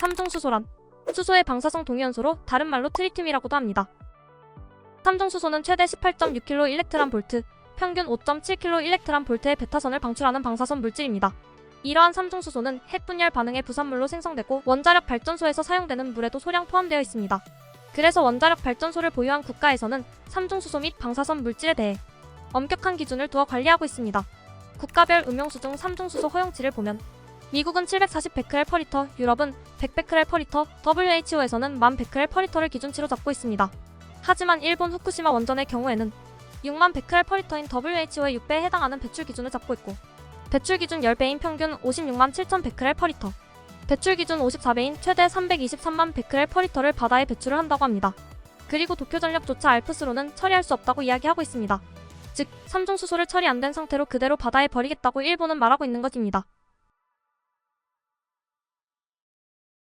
삼중수소란 수소의 방사성 동위원소로 다른 말로 트리튬이라고도 합니다. 삼중수소는 최대 18.6kg 일렉트란 볼트, 평균 5.7kg 일렉트란 볼트의 베타선을 방출하는 방사선 물질입니다. 이러한 삼중수소는 핵 분열 반응의 부산물로 생성되고 원자력 발전소에서 사용되는 물에도 소량 포함되어 있습니다. 그래서 원자력 발전소를 보유한 국가에서는 삼중수소 및 방사선 물질에 대해 엄격한 기준을 두어 관리하고 있습니다. 국가별 음용수 중 삼중수소 허용치를 보면 미국은 740 베크렐 퍼리터, 유럽은 100 베크렐 퍼리터, WHO에서는 1000 베크렐 퍼리터를 기준치로 잡고 있습니다. 하지만 일본 후쿠시마 원전의 경우에는 6만 베크렐 퍼리터인 WHO의 6배에 해당하는 배출 기준을 잡고 있고 배출 기준 10배인 평균 56만 7천 베크렐 퍼리터 배출 기준 54배인 최대 323만 베크렐 퍼리터를 바다에 배출을 한다고 합니다. 그리고 도쿄전력조차 알프스로는 처리할 수 없다고 이야기하고 있습니다. 즉, 삼중수소를 처리 안 된 상태로 그대로 바다에 버리겠다고 일본은 말하고 있는 것입니다.